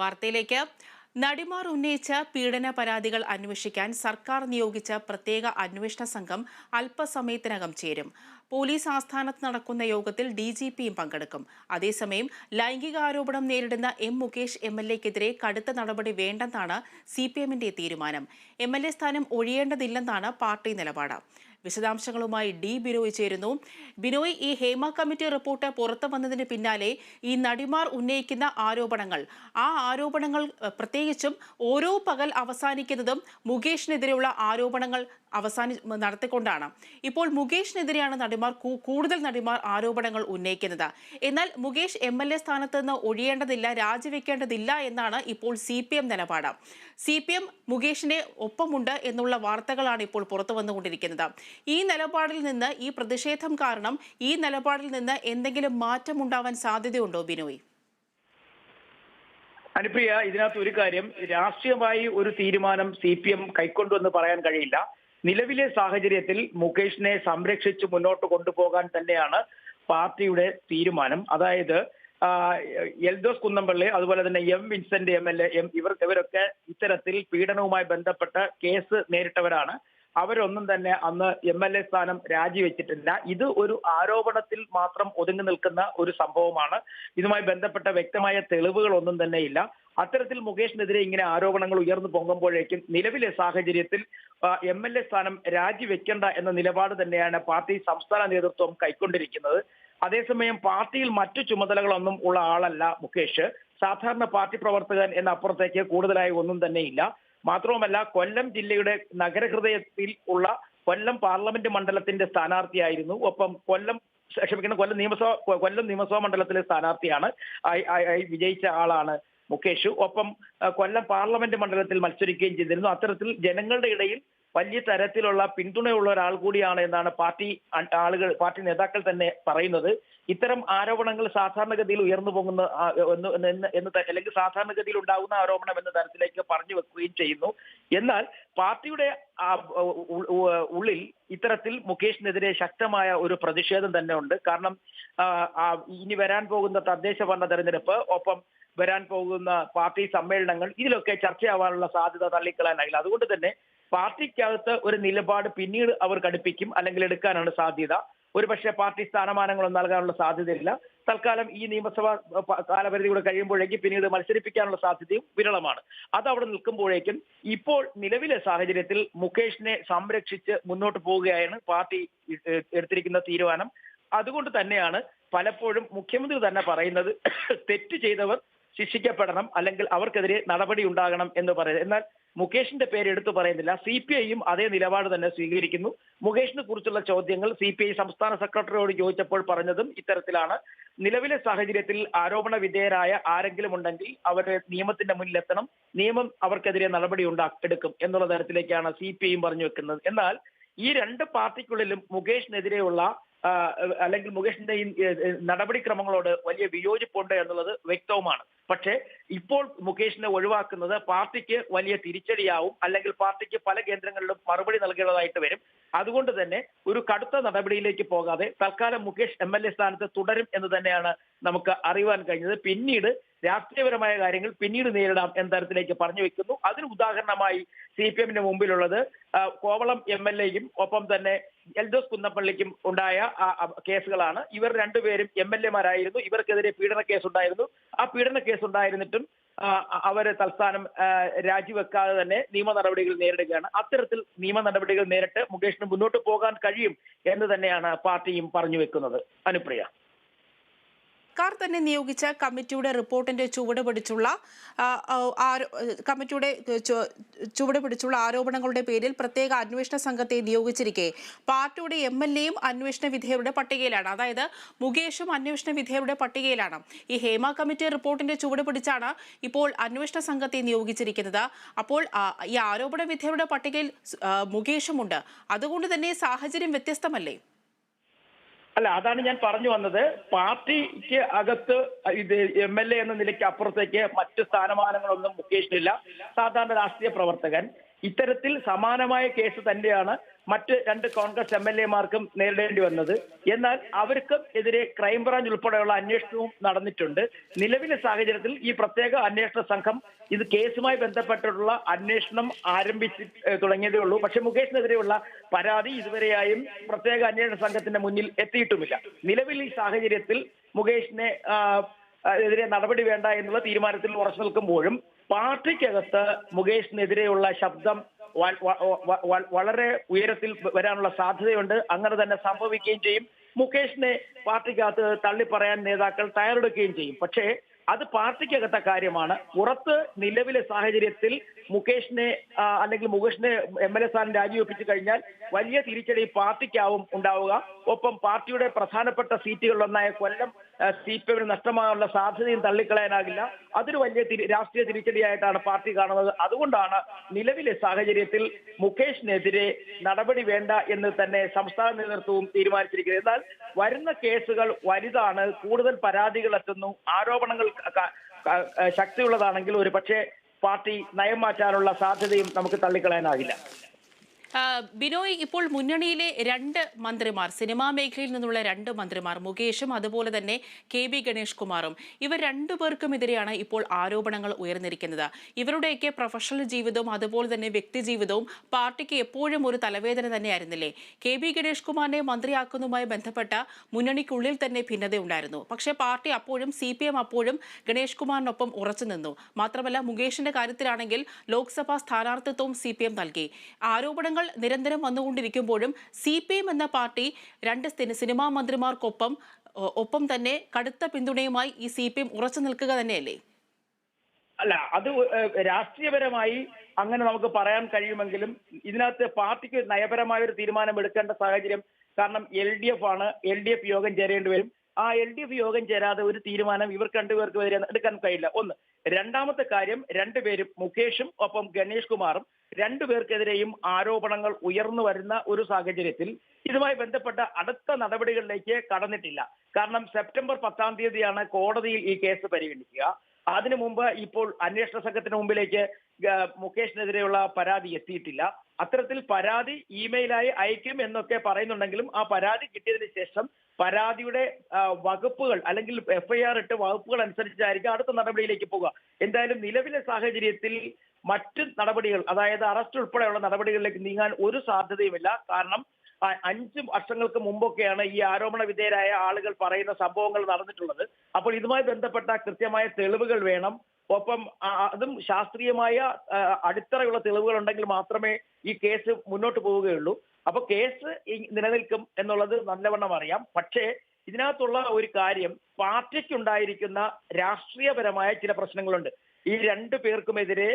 വാർത്തയിലേക്ക്. നടിമാർ ഉന്നയിച്ച പീഡന പരാതികൾ അന്വേഷിക്കാൻ സർക്കാർ നിയോഗിച്ച പ്രത്യേക അന്വേഷണ സംഘം അല്പസമയത്തിനകം ചേരും. പോലീസ് ആസ്ഥാനത്ത് നടക്കുന്ന യോഗത്തിൽ ഡി ജി പിയും പങ്കെടുക്കും. അതേസമയം ലൈംഗികാരോപണം നേരിടുന്ന എം മുകേഷ് എം എൽ എക്കെതിരെ കടുത്ത നടപടി വേണ്ടെന്നാണ് സി പി എമ്മിന്റെ തീരുമാനം. എം എൽ എ സ്ഥാനം ഒഴിയേണ്ടതില്ലെന്നാണ് പാർട്ടി നിലപാട്. വിശദാംശങ്ങളുമായി ഡി ബിനോയ് ചേരുന്നു. ബിനോയ് ഈ ഹേമ കമ്മിറ്റി റിപ്പോർട്ട് പുറത്തു വന്നതിന് പിന്നാലെ ഈ നടിമാർ ഉന്നയിക്കുന്ന ആരോപണങ്ങൾ. ആ ആരോപണങ്ങൾ പ്രത്യേകിച്ചും ഓരോ പകൽ അവസാനിക്കുന്നതും മുകേഷിനെതിരെയുള്ള ആരോപണങ്ങൾ അവസാനി നടത്തിക്കൊണ്ടാണ്. ഇപ്പോൾ മുകേഷിനെതിരെയാണ് നടിമാർ കൂടുതൽ നടിമാർ ആരോപണങ്ങൾ ഉന്നയിക്കുന്നത്. എന്നാൽ മുകേഷ് എം എൽ എ സ്ഥാനത്ത് നിന്ന് ഒഴിയേണ്ടതില്ല രാജിവെക്കേണ്ടതില്ല എന്നാണ് ഇപ്പോൾ സി പി എം നിലപാട്. സി പി എം മുകേഷിന്റെ ഒപ്പമുണ്ട് എന്നുള്ള വാർത്തകളാണ് ഇപ്പോൾ പുറത്തു വന്നുകൊണ്ടിരിക്കുന്നത്. ഈ നിലപാടിൽ നിന്ന് ഈ പ്രതിഷേധം കാരണം ഈ നിലപാടിൽ നിന്ന് എന്തെങ്കിലും മാറ്റം ഉണ്ടാവാൻ സാധ്യതയുണ്ടോ ബിനോയ്? അനുപ്രിയ ഇതിനകത്ത് ഒരു കാര്യം. രാഷ്ട്രീയമായി ഒരു തീരുമാനം സി പി എം കൈക്കൊണ്ടുവെന്ന് പറയാൻ കഴിയില്ല. നിലവിലെ സാഹചര്യത്തിൽ മുകേഷിനെ സംരക്ഷിച്ച് മുന്നോട്ട് കൊണ്ടുപോകാൻ തന്നെയാണ് പാർട്ടിയുടെ തീരുമാനം. അതായത് എൽദോസ് കുന്നംപള്ളി അതുപോലെ തന്നെ M Vincent M L A M ഇവർ ഇവരൊക്കെ ഇത്തരത്തിൽ പീഡനവുമായി ബന്ധപ്പെട്ട കേസ് നേരിട്ടവരാണ്. അവരൊന്നും തന്നെ അന്ന് എം എൽ എ സ്ഥാനം രാജിവെച്ചിട്ടില്ല. ഇത് ഒരു ആരോപണത്തിൽ മാത്രം ഒതുങ്ങി നിൽക്കുന്ന ഒരു സംഭവമാണ്. ഇതുമായി ബന്ധപ്പെട്ട വ്യക്തമായ തെളിവുകളൊന്നും തന്നെ ഇല്ല. അത്തരത്തിൽ മുകേഷിനെതിരെ ഇങ്ങനെ ആരോപണങ്ങൾ ഉയർന്നു പൊങ്ങുമ്പോഴേക്കും നിലവിലെ സാഹചര്യത്തിൽ എം എൽ എ സ്ഥാനം രാജിവെക്കേണ്ട എന്ന നിലപാട് തന്നെയാണ് പാർട്ടി സംസ്ഥാന നേതൃത്വം കൈക്കൊണ്ടിരിക്കുന്നത്. അതേസമയം പാർട്ടിയിൽ മറ്റു ചുമതലകളൊന്നും ഉള്ള ആളല്ല മുകേഷ്. സാധാരണ പാർട്ടി പ്രവർത്തകൻ എന്ന അപ്പുറത്തേക്ക് കൂടുതലായി ഒന്നും തന്നെ ഇല്ല. മാത്രവുമല്ല കൊല്ലം ജില്ലയുടെ നഗരഹൃദയത്തിൽ ഉള്ള കൊല്ലം പാർലമെന്റ് മണ്ഡലത്തിന്റെ സ്ഥാനാർത്ഥിയായിരുന്നു. ഒപ്പം കൊല്ലം ക്ഷമിക്കണം കൊല്ലം നിയമസഭ കൊല്ലം നിയമസഭാ മണ്ഡലത്തിലെ സ്ഥാനാർത്ഥിയാണ് വിജയിച്ച ആളാണ് മുകേഷ്. ഒപ്പം കൊല്ലം പാർലമെന്റ് മണ്ഡലത്തിൽ മത്സരിക്കുകയും ചെയ്തിരുന്നു. അത്തരത്തിൽ ജനങ്ങളുടെ ഇടയിൽ വലിയ തരത്തിലുള്ള പിന്തുണയുള്ള ഒരാൾ കൂടിയാണ് എന്നാണ് പാർട്ടി ആളുകൾ പാർട്ടി നേതാക്കൾ തന്നെ പറയുന്നത്. ഇത്തരം ആരോപണങ്ങൾ സാധാരണഗതിയിൽ ഉയർന്നു പോകുന്ന എന്ന് അല്ലെങ്കിൽ സാധാരണഗതിയിൽ ഉണ്ടാകുന്ന ആരോപണം എന്ന തരത്തിലേക്ക് പറഞ്ഞു വെക്കുകയും ചെയ്യുന്നു. എന്നാൽ പാർട്ടിയുടെ ഉള്ളിൽ ഇത്തരത്തിൽ മുകേഷിനെതിരെ ശക്തമായ ഒരു പ്രതിഷേധം തന്നെ ഉണ്ട്. കാരണം ഇനി വരാൻ പോകുന്ന തദ്ദേശ ഭരണ തെരഞ്ഞെടുപ്പ് ഒപ്പം വരാൻ പോകുന്ന പാർട്ടി സമ്മേളനങ്ങൾ ഇതിലൊക്കെ ചർച്ചയാവാനുള്ള സാധ്യത തള്ളിക്കളാനായില്ല അതുകൊണ്ട് തന്നെ പാർട്ടിക്കകത്ത് ഒരു നിലപാട് പിന്നീട് അവർ കടുപ്പിക്കും അല്ലെങ്കിൽ എടുക്കാനാണ് സാധ്യത. ഒരുപക്ഷെ പാർട്ടി സ്ഥാനമാനങ്ങളൊന്നും നൽകാനുള്ള സാധ്യതയില്ല. തൽക്കാലം ഈ നിയമസഭാ കാലപരിധി കൂടെ കഴിയുമ്പോഴേക്കും പിന്നീട് മത്സരിപ്പിക്കാനുള്ള സാധ്യതയും വിരളമാണ്. അത് അവിടെ നിൽക്കുമ്പോഴേക്കും ഇപ്പോൾ നിലവിലെ സാഹചര്യത്തിൽ മുകേഷിനെ സംരക്ഷിച്ച് മുന്നോട്ട് പോവുകയാണ് പാർട്ടി എടുത്തിരിക്കുന്ന തീരുമാനം. അതുകൊണ്ട് തന്നെയാണ് പലപ്പോഴും മുഖ്യമന്ത്രി തന്നെ പറയുന്നത് തെറ്റ് ചെയ്തവർ ശിക്ഷിക്കപ്പെടണം അല്ലെങ്കിൽ അവർക്കെതിരെ നടപടി ഉണ്ടാകണം എന്ന് പറയുന്നത്. എന്നാൽ മുകേഷിന്റെ പേര് എടുത്തു പറയുന്നില്ല. സി പി ഐയും അതേ നിലപാട് തന്നെ സ്വീകരിക്കുന്നു. മുകേഷിനെ കുറിച്ചുള്ള ചോദ്യങ്ങൾ സി പി ഐ സംസ്ഥാന സെക്രട്ടറിയോട് ചോദിച്ചപ്പോൾ പറഞ്ഞതും ഇത്തരത്തിലാണ്. നിലവിലെ സാഹചര്യത്തിൽ ആരോപണ വിധേയരായ ആരെങ്കിലും ഉണ്ടെങ്കിൽ അവരെ നിയമത്തിന്റെ മുന്നിലെത്തണം. നിയമം അവർക്കെതിരെ നടപടി ഉണ്ടാ എടുക്കും എന്നുള്ള തരത്തിലേക്കാണ് സി പി ഐയും പറഞ്ഞു വെക്കുന്നത്. എന്നാൽ ഈ രണ്ട് പാർട്ടിക്കുള്ളിലും മുകേഷിനെതിരെയുള്ള അല്ലെങ്കിൽ മുകേഷിന്റെ നടപടിക്രമങ്ങളോട് വലിയ വിയോജിപ്പുണ്ട് എന്നുള്ളത് വ്യക്തവുമാണ്. പക്ഷേ ഇപ്പോൾ മുകേഷിനെ ഒഴിവാക്കുന്നത് പാർട്ടിക്ക് വലിയ തിരിച്ചടിയാവും അല്ലെങ്കിൽ പാർട്ടിക്ക് പല കേന്ദ്രങ്ങളിലും മറുപടി നൽകേണ്ടതായിട്ട് വരും. അതുകൊണ്ട് തന്നെ ഒരു കടുത്ത നടപടിയിലേക്ക് പോകാതെ തൽക്കാലം മുകേഷ് എം എൽ എ സ്ഥാനത്ത് തുടരും എന്ന് തന്നെയാണ് നമുക്ക് അറിയുവാൻ കഴിഞ്ഞത്. പിന്നീട് രാഷ്ട്രീയപരമായ കാര്യങ്ങൾ പിന്നീട് നേരിടാം എന്ന തരത്തിലേക്ക് പറഞ്ഞു വെക്കുന്നു. അതിന് ഉദാഹരണമായി സി പി എമ്മിന് മുമ്പിലുള്ളത് കോവളം എം എൽ എയും ഒപ്പം തന്നെ എൽദോസ് കുന്നപ്പള്ളിക്കും ഉണ്ടായ കേസുകളാണ്. ഇവർ രണ്ടുപേരും എം എൽ എമാരായിരുന്നു. ഇവർക്കെതിരെ പീഡന കേസ് ഉണ്ടായിരുന്നു ആ പീഡന കേസ് ഉണ്ടായിരുന്നിട്ടും ആ, അവർ തൽസ്ഥാനം രാജിവെക്കാതെ തന്നെ നിയമ നടപടികൾ നേരിടുകയാണ്. അത്തരത്തിൽ നിയമ നടപടികൾ നേരിട്ട് മുകേഷിന് മുന്നോട്ട് പോകാൻ കഴിയും എന്ന് തന്നെയാണ് പാർട്ടിയും പറഞ്ഞു വെക്കുന്നത്. അനുപ്രിയ. സർക്കാർ തന്നെ നിയോഗിച്ച കമ്മിറ്റിയുടെ റിപ്പോർട്ടിന്റെ ചുവട് പിടിച്ചുള്ള കമ്മിറ്റിയുടെ ചുവട് പിടിച്ചുള്ള ആരോപണങ്ങളുടെ പേരിൽ പ്രത്യേക അന്വേഷണ സംഘത്തെ നിയോഗിച്ചിരിക്കെ. പാർട്ടിയുടെ എം എൽ എയും അന്വേഷണ വിധേയരുടെ പട്ടികയിലാണ്. അതായത് മുകേഷും അന്വേഷണ വിധേയരുടെ പട്ടികയിലാണ്. ഈ ഹേമ കമ്മിറ്റി റിപ്പോർട്ടിന്റെ ചുവട് പിടിച്ചാണ് ഇപ്പോൾ അന്വേഷണ സംഘത്തെ നിയോഗിച്ചിരിക്കുന്നത്. അപ്പോൾ ഈ ആരോപണ വിധേയരുടെ പട്ടികയിൽ മുകേഷുമുണ്ട്. അതുകൊണ്ട് തന്നെ സാഹചര്യം വ്യത്യസ്തമല്ലേ? അല്ല അതാണ് ഞാൻ പറഞ്ഞു വന്നത്. പാർട്ടിക്ക് അകത്ത് ഇത് എം എൽ എ എന്ന നിലയ്ക്ക് അപ്പുറത്തേക്ക് മറ്റ് സ്ഥാനമാനങ്ങളൊന്നും മുകേഷിനില്ല. സാധാരണ രാഷ്ട്രീയ പ്രവർത്തകൻ. ഇത്തരത്തിൽ സമാനമായ കേസ് തന്നെയാണ് മറ്റ് രണ്ട് കോൺഗ്രസ് എം എൽ എമാർക്കും നേരിടേണ്ടി വന്നത്. എന്നാൽ അവർക്കും എതിരെ ക്രൈംബ്രാഞ്ച് ഉൾപ്പെടെയുള്ള അന്വേഷണവും നടന്നിട്ടുണ്ട്. നിലവിലെ സാഹചര്യത്തിൽ ഈ പ്രത്യേക അന്വേഷണ സംഘം ഇത് കേസുമായി ബന്ധപ്പെട്ടിട്ടുള്ള അന്വേഷണം ആരംഭിച്ച് തുടങ്ങിയതേ ഉള്ളൂ. പക്ഷെ മുകേഷിനെതിരെയുള്ള പരാതി ഇതുവരെയായും പ്രത്യേക അന്വേഷണ സംഘത്തിന്റെ മുന്നിൽ എത്തിയിട്ടുമില്ല. നിലവിൽ ഈ സാഹചര്യത്തിൽ മുകേഷിനെ എതിരെ നടപടി വേണ്ട എന്നുള്ള തീരുമാനത്തിൽ ഉറച്ചു നിൽക്കുമ്പോഴും പാർട്ടിക്കകത്ത് മുകേഷിനെതിരെയുള്ള ശബ്ദം വളരെ ഉയരത്തിൽ വരാനുള്ള സാധ്യതയുണ്ട്. അങ്ങനെ തന്നെ സംഭവിക്കുകയും ചെയ്യും. മുകേഷിനെ പാർട്ടിക്കകത്ത് തള്ളിപ്പറയാൻ നേതാക്കൾ തയ്യാറെടുക്കുകയും ചെയ്യും. പക്ഷേ അത് പാർട്ടിക്കകത്ത കാര്യമാണ്. പുറത്ത് നിലവിലെ സാഹചര്യത്തിൽ മുകേഷിനെ അല്ലെങ്കിൽ മുകേഷിനെ എം എൽ എ സ്ഥാനം രാജിവെപ്പിച്ചു കഴിഞ്ഞാൽ വലിയ തിരിച്ചടി പാർട്ടിക്കാവും ഉണ്ടാവുക. ഒപ്പം പാർട്ടിയുടെ പ്രധാനപ്പെട്ട സീറ്റുകളിലൊന്നായ കൊല്ലം സി പി എമ്മിന് നഷ്ടമാകാനുള്ള സാധ്യതയും തള്ളിക്കളയാനാകില്ല. അതൊരു വലിയ രാഷ്ട്രീയ തിരിച്ചടിയായിട്ടാണ് പാർട്ടി കാണുന്നത്. അതുകൊണ്ടാണ് നിലവിലെ സാഹചര്യത്തിൽ മുകേഷിനെതിരെ നടപടി വേണ്ട എന്ന് തന്നെ സംസ്ഥാന നേതൃത്വവും തീരുമാനിച്ചിരിക്കുന്നത്. എന്നാൽ വരുന്ന കേസുകൾ വലുതാണ് കൂടുതൽ പരാതികൾ എത്തുന്നു ആരോപണങ്ങൾ ശക്തിയുള്ളതാണെങ്കിൽ ഒരു പക്ഷേ പാർട്ടി നയം മാറ്റാനുള്ള സാധ്യതയും നമുക്ക് തള്ളിക്കളയാനാകില്ല. ബിനോയ് ഇപ്പോൾ മുന്നണിയിലെ രണ്ട് മന്ത്രിമാർ സിനിമാ മേഖലയിൽ നിന്നുള്ള രണ്ട് മന്ത്രിമാർ മുകേഷും അതുപോലെ തന്നെ കെ ബി ഗണേഷ് കുമാറും ഇവർ രണ്ടു പേർക്കും എതിരെയാണ് ഇപ്പോൾ ആരോപണങ്ങൾ ഉയർന്നിരിക്കുന്നത്. ഇവരുടെയൊക്കെ പ്രൊഫഷണൽ ജീവിതവും അതുപോലെ തന്നെ വ്യക്തി ജീവിതവും പാർട്ടിക്ക് എപ്പോഴും ഒരു തലവേദന തന്നെയായിരുന്നില്ലേ? കെ ബി ഗണേഷ് കുമാറിനെ മന്ത്രിയാക്കുന്നതുമായി ബന്ധപ്പെട്ട മുന്നണിക്കുള്ളിൽ തന്നെ ഭിന്നതയുണ്ടായിരുന്നു. പക്ഷേ പാർട്ടി അപ്പോഴും സി പി എം അപ്പോഴും ഗണേഷ് കുമാറിനൊപ്പം ഉറച്ചു നിന്നു. മാത്രമല്ല മുകേഷിന്റെ കാര്യത്തിലാണെങ്കിൽ ലോക്സഭാ സ്ഥാനാർത്ഥിത്വവും സി പി എം നൽകി. ആരോപണങ്ങൾ നിരന്തരം വന്നുകൊണ്ടിരിക്കുമ്പോഴും സി പി എം എന്ന പാർട്ടി രണ്ട് സിനി- സിനിമാ മന്ത്രിമാർക്കൊപ്പം ഒപ്പം തന്നെ കടുത്ത പിന്തുണയുമായി ഈ സി പി എം ഉറച്ചു നിൽക്കുക തന്നെയല്ലേ? അല്ല അത് രാഷ്ട്രീയപരമായി അങ്ങനെ നമുക്ക് പറയാൻ കഴിയുമെങ്കിലും ഇതിനകത്ത് പാർട്ടിക്ക് നയപരമായ ഒരു തീരുമാനം എടുക്കേണ്ട സാഹചര്യം കാരണം എൽ ഡി എഫ് ആണ്. എൽ ഡി എഫ് യോഗം ചേരേണ്ടി വരും. ആ എൽ ഡി എഫ് യോഗം ചേരാതെ ഒരു തീരുമാനം ഇവർക്ക് രണ്ടുപേർക്കും എതിരെ എടുക്കാൻ കഴിയില്ല. ഒന്ന് രണ്ടാമത്തെ കാര്യം രണ്ടുപേരും മുകേഷും ഒപ്പം ഗണേഷ് കുമാറും രണ്ടുപേർക്കെതിരെയും ആരോപണങ്ങൾ ഉയർന്നു വരുന്ന ഒരു സാഹചര്യത്തിൽ ഇതുമായി ബന്ധപ്പെട്ട അടുത്ത നടപടികളിലേക്ക് കടന്നിട്ടില്ല. കാരണം സെപ്റ്റംബർ പത്താം തീയതിയാണ് കോടതിയിൽ ഈ കേസ് പരിഗണിക്കുക. അതിനു മുമ്പ് ഇപ്പോൾ അന്വേഷണ സംഘത്തിന് മുമ്പിലേക്ക് മുകേഷിനെതിരെയുള്ള പരാതി എത്തിയിട്ടില്ല. അത്തരത്തിൽ പരാതി ഇമെയിലായി അയക്കും എന്നൊക്കെ പറയുന്നുണ്ടെങ്കിലും ആ പരാതി കിട്ടിയതിന് ശേഷം പരാതിയുടെ വകുപ്പുകൾ അല്ലെങ്കിൽ എഫ്ഐആർ ഇട്ട് വകുപ്പുകൾ അനുസരിച്ചായിരിക്കും അടുത്ത നടപടിയിലേക്ക് പോകുക എന്തായാലും നിലവിലെ സാഹചര്യത്തിൽ മറ്റ് നടപടികൾ അതായത് അറസ്റ്റ് ഉൾപ്പെടെയുള്ള നടപടികളിലേക്ക് നീങ്ങാൻ ഒരു സാധ്യതയുമില്ല. കാരണം അഞ്ചു വർഷങ്ങൾക്ക് മുമ്പൊക്കെയാണ് ഈ ആരോപണ വിധേയരായ ആളുകൾ പറയുന്ന സംഭവങ്ങൾ നടന്നിട്ടുള്ളത്. അപ്പോൾ ഇതുമായി ബന്ധപ്പെട്ട കൃത്യമായ തെളിവുകൾ വേണം. ഒപ്പം അതും ശാസ്ത്രീയമായ അടിത്തറയുള്ള തെളിവുകൾ ഉണ്ടെങ്കിൽ മാത്രമേ ഈ കേസ് മുന്നോട്ട് പോവുകയുള്ളൂ. അപ്പൊ കേസ് നിലനിൽക്കും എന്നുള്ളത് നല്ലവണ്ണം അറിയാം. പക്ഷേ ഇതിനകത്തുള്ള ഒരു കാര്യം പാർട്ടിക്കുണ്ടായിരിക്കുന്ന രാഷ്ട്രീയപരമായ ചില പ്രശ്നങ്ങളുണ്ട്. ഈ രണ്ടു പേർക്കുമെതിരെ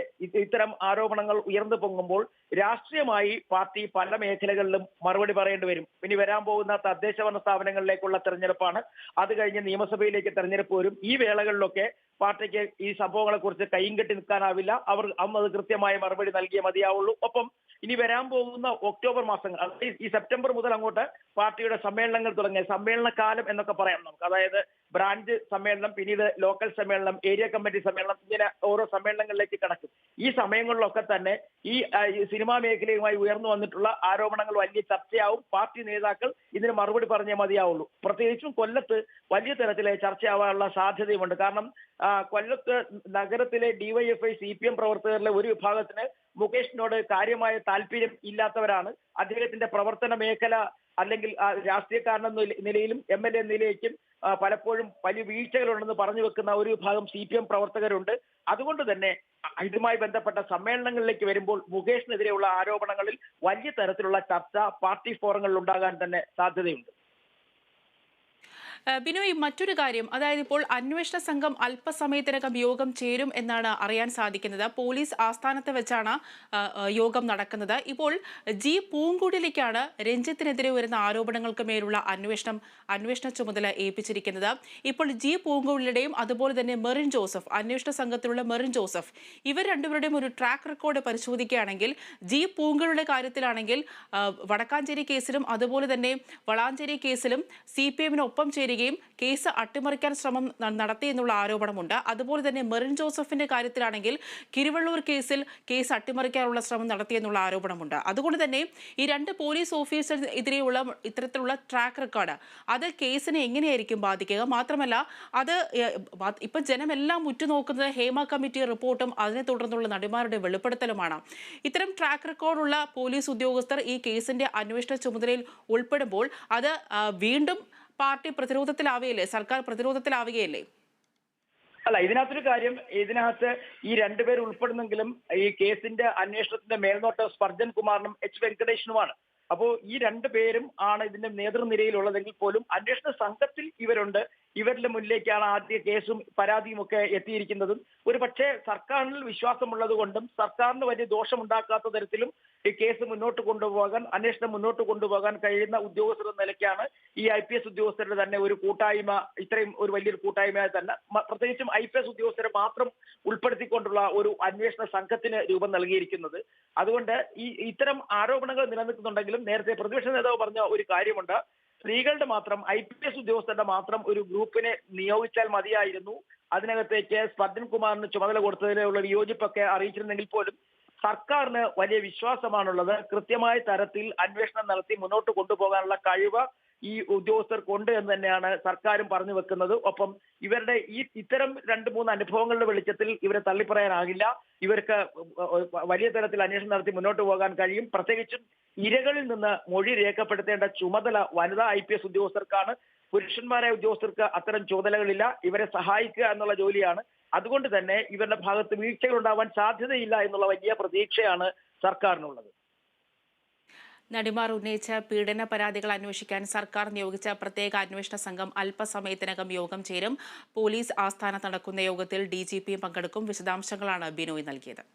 ഇത്തരം ആരോപണങ്ങൾ ഉയർന്നു പൊങ്ങുമ്പോൾ രാഷ്ട്രീയമായി പാർട്ടി പല മേഖലകളിലും മറുപടി പറയേണ്ടി വരും. ഇനി വരാൻ പോകുന്ന തദ്ദേശ ഭരണ സ്ഥാപനങ്ങളിലേക്കുള്ള തെരഞ്ഞെടുപ്പാണ്. അത് കഴിഞ്ഞ് നിയമസഭയിലേക്ക് തെരഞ്ഞെടുപ്പ് വരും. ഈ വേളകളിലൊക്കെ പാർട്ടിക്ക് ഈ സംഭവങ്ങളെ കുറിച്ച് കൈയും കെട്ടി നിൽക്കാനാവില്ല. അവർ അന്ന് അത് കൃത്യമായ മറുപടി നൽകിയേ മതിയാവുള്ളൂ. ഒപ്പം ഇനി വരാൻ പോകുന്ന ഒക്ടോബർ മാസങ്ങൾ ഈ സെപ്റ്റംബർ മുതൽ അങ്ങോട്ട് പാർട്ടിയുടെ സമ്മേളനങ്ങൾ തുടങ്ങിയ സമ്മേളന കാലം എന്നൊക്കെ പറയാം നമുക്ക്. അതായത് ബ്രാഞ്ച് സമ്മേളനം പിന്നീട് ലോക്കൽ സമ്മേളനം ഏരിയ കമ്മിറ്റി സമ്മേളനം ഇങ്ങനെ ഓരോ സമ്മേളനങ്ങളിലേക്ക് കടക്കും. ഈ സമയങ്ങളിലൊക്കെ തന്നെ ഈ സിനിമാ മേഖലയുമായി ഉയർന്നു വന്നിട്ടുള്ള ആരോപണങ്ങൾ വലിയ ചർച്ചയാവും. പാർട്ടി നേതാക്കൾ ഇതിന് മറുപടി പറഞ്ഞേ മതിയാവുള്ളൂ. പ്രത്യേകിച്ചും കൊല്ലത്ത് വലിയ തരത്തിലെ ചർച്ചയാവാനുള്ള സാധ്യതയുമുണ്ട്. കാരണം കൊല്ലത്ത് നഗരത്തിലെ ഡിവൈഎഫ്ഐ സി പി എം പ്രവർത്തകരിലെ ഒരു വിഭാഗത്തിന് മുകേഷിനോട് കാര്യമായ താല്പര്യം ഇല്ലാത്തവരാണ്. അദ്ദേഹത്തിന്റെ പ്രവർത്തന മേഖല അല്ലെങ്കിൽ രാഷ്ട്രീയക്കാരനെന്ന നില- നിലയിലും എം എൽ എ നിലയിലേക്കും പലപ്പോഴും വലിയ വീഴ്ചകളുണ്ടെന്ന് പറഞ്ഞു വെക്കുന്ന ഒരു വിഭാഗം സി പി എം പ്രവർത്തകരുണ്ട്. അതുകൊണ്ട് തന്നെ ഇതുമായി ബന്ധപ്പെട്ട സമ്മേളനങ്ങളിലേക്ക് വരുമ്പോൾ മുകേഷിനെതിരെയുള്ള ആരോപണങ്ങളിൽ വലിയ തരത്തിലുള്ള ചർച്ച പാർട്ടി ഫോറങ്ങളിൽ ഉണ്ടാകാൻ തന്നെ സാധ്യതയുണ്ട്. ബിനോയ് മറ്റൊരു കാര്യം. അതായത് ഇപ്പോൾ അന്വേഷണ സംഘം അല്പസമയത്തിനകം യോഗം ചേരും എന്നാണ് അറിയാൻ സാധിക്കുന്നത്. പോലീസ് ആസ്ഥാനത്ത് വെച്ചാണ് യോഗം നടക്കുന്നത്. ഇപ്പോൾ ജി പൂങ്കുടിലേക്കാണ് രഞ്ജിത്തിനെതിരെ വരുന്ന ആരോപണങ്ങൾക്ക് മേലുള്ള അന്വേഷണം അന്വേഷണ ചുമതല ഏൽപ്പിച്ചിരിക്കുന്നത്. ഇപ്പോൾ ജി പൂങ്കുടിയുടെയും അതുപോലെ തന്നെ മെറിൻ ജോസഫ് അന്വേഷണ സംഘത്തിലുള്ള മെറിൻ ജോസഫ് ഇവർ രണ്ടുപേരുടെയും ഒരു ട്രാക്ക് റെക്കോർഡ് പരിശോധിക്കുകയാണെങ്കിൽ ജി പൂങ്കുടിയുടെ കാര്യത്തിലാണെങ്കിൽ വടക്കാഞ്ചേരി കേസിലും അതുപോലെ തന്നെ വളാഞ്ചേരി കേസിലും സി പി എമ്മിനൊപ്പം ചേരുകയും ചേരുകയും കേസ് അട്ടിമറിക്കാൻ ശ്രമം നടത്തിയെന്നുള്ള ആരോപണമുണ്ട്. അതുപോലെ തന്നെ മെറിൻ ജോസഫിന്റെ കാര്യത്തിലാണെങ്കിൽ കിരുവള്ളൂർ കേസിൽ കേസ് അട്ടിമറിക്കാനുള്ള ശ്രമം നടത്തിയെന്നുള്ള ആരോപണമുണ്ട്. അതുകൊണ്ട് തന്നെ ഈ രണ്ട് പോലീസ് ഓഫീസർക്കെതിരെയുള്ള ഇത്തരത്തിലുള്ള ട്രാക്ക് റെക്കോർഡ് അത് കേസിനെ എങ്ങനെയായിരിക്കും ബാധിക്കുക? മാത്രമല്ല അത് ഇപ്പൊ ജനമെല്ലാം ഉറ്റുനോക്കുന്നത് ഹേമ കമ്മിറ്റി റിപ്പോർട്ടും അതിനെ തുടർന്നുള്ള നടിമാരുടെ വെളിപ്പെടുത്തലുമാണ്. ഇത്തരം ട്രാക്ക് റെക്കോർഡുള്ള പോലീസ് ഉദ്യോഗസ്ഥർ ഈ കേസിന്റെ അന്വേഷണ ചുമതലയിൽ ഉൾപ്പെടുമ്പോൾ അത് വീണ്ടും പാർട്ടി പ്രതിരോധത്തിലാവുകയല്ലേ? സർക്കാർ പ്രതിരോധത്തിലാവുകയല്ലേ? അല്ല ഇതിനകത്തൊരു കാര്യം ഇതിനകത്ത് ഈ രണ്ടുപേർ ഉൾപ്പെടുന്നെങ്കിലും ഈ കേസിന്റെ അന്വേഷണത്തിന്റെ മേൽനോട്ടം സ്പർജൻ കുമാറിനും എച്ച് വെങ്കടേഷനുമാണ്. അപ്പോൾ ഈ രണ്ടു പേരും ആണ് ഇതിന്റെ നേതൃനിരയിലുള്ളതെങ്കിൽ പോലും അന്വേഷണ സംഘത്തിൽ ഇവരുണ്ട് ഇവരുടെ മുന്നിലേക്കാണ് ആദ്യ കേസും പരാതിയും ഒക്കെ എത്തിയിരിക്കുന്നതും. ഒരു പക്ഷേ സർക്കാരിൽ വിശ്വാസമുള്ളത് കൊണ്ടും സർക്കാരിന് വലിയ ദോഷമുണ്ടാക്കാത്ത തരത്തിലും ഈ കേസ് മുന്നോട്ട് കൊണ്ടുപോകാൻ അന്വേഷണം മുന്നോട്ട് കൊണ്ടുപോകാൻ കഴിയുന്ന ഉദ്യോഗസ്ഥർ നിലയ്ക്കാണ് ഈ ഐ പി എസ് ഉദ്യോഗസ്ഥരുടെ തന്നെ ഒരു കൂട്ടായ്മ ഇത്രയും ഒരു വലിയൊരു കൂട്ടായ്മയായി തന്നെ പ്രത്യേകിച്ചും ഐ പി എസ് ഉദ്യോഗസ്ഥരെ മാത്രം ഉൾപ്പെടുത്തിക്കൊണ്ടുള്ള ഒരു അന്വേഷണ സംഘത്തിന് രൂപം നൽകിയിരിക്കുന്നത്. അതുകൊണ്ട് ഈ ഇത്തരം ആരോപണങ്ങൾ നിലനിൽക്കുന്നുണ്ടെങ്കിലും നേരത്തെ പ്രതിപക്ഷ നേതാവ് പറഞ്ഞ ഒരു കാര്യമുണ്ട്. സ്ത്രീകളുടെ മാത്രം ഐ പി എസ് ഉദ്യോഗസ്ഥരുടെ മാത്രം ഒരു ഗ്രൂപ്പിനെ നിയോഗിച്ചാൽ മതിയായിരുന്നു. അതിനകത്തേക്ക് സ്പർജൻ കുമാറിന് ചുമതല കൊടുത്തതിലുള്ള വിയോജിപ്പൊക്കെ അറിയിച്ചിരുന്നെങ്കിൽ പോലും സർക്കാരിന് വലിയ വിശ്വാസമാണുള്ളത്. കൃത്യമായ തരത്തിൽ അന്വേഷണം നടത്തി മുന്നോട്ട് കൊണ്ടുപോകാനുള്ള കഴിവ് ഈ ഉദ്യോഗസ്ഥർക്കുണ്ട് എന്ന് തന്നെയാണ് സർക്കാരും പറഞ്ഞു വെക്കുന്നത്. ഒപ്പം ഇവരുടെ ഈ ഇത്തരം രണ്ട് മൂന്ന് അനുഭവങ്ങളുടെ വെളിച്ചത്തിൽ ഇവരെ തള്ളിപ്പറയാനാകില്ല. ഇവർക്ക് വലിയ തരത്തിൽ അന്വേഷണം നടത്തി മുന്നോട്ട് പോകാൻ കഴിയും. പ്രത്യേകിച്ചും ഇരകളിൽ നിന്ന് മൊഴി രേഖപ്പെടുത്തേണ്ട ചുമതല വനിതാ ഐ പി എസ് ഉദ്യോഗസ്ഥർക്കാണ്. പുരുഷന്മാരായ ഉദ്യോഗസ്ഥർക്ക് അത്തരം ചുമതലകളില്ല. ഇവരെ സഹായിക്കുക എന്നുള്ള ജോലിയാണ്. അതുകൊണ്ട് തന്നെ ഇവരുടെ ഭാഗത്ത് വീഴ്ചകൾ ഉണ്ടാവാൻ സാധ്യതയില്ല എന്നുള്ള വലിയ പ്രതീക്ഷയാണ് സർക്കാരിനുള്ളത്. നടിമാർ ഉന്നയിച്ച പീഡന പരാതികൾ അന്വേഷിക്കാൻ സർക്കാർ നിയോഗിച്ച പ്രത്യേക അന്വേഷണ സംഘം അല്പസമയത്തിനകം യോഗം ചേരും. പോലീസ് ആസ്ഥാനത്ത് നടക്കുന്ന യോഗത്തിൽ ഡി പങ്കെടുക്കും. വിശദാംശങ്ങളാണ് ബിനോയ് നൽകിയത്.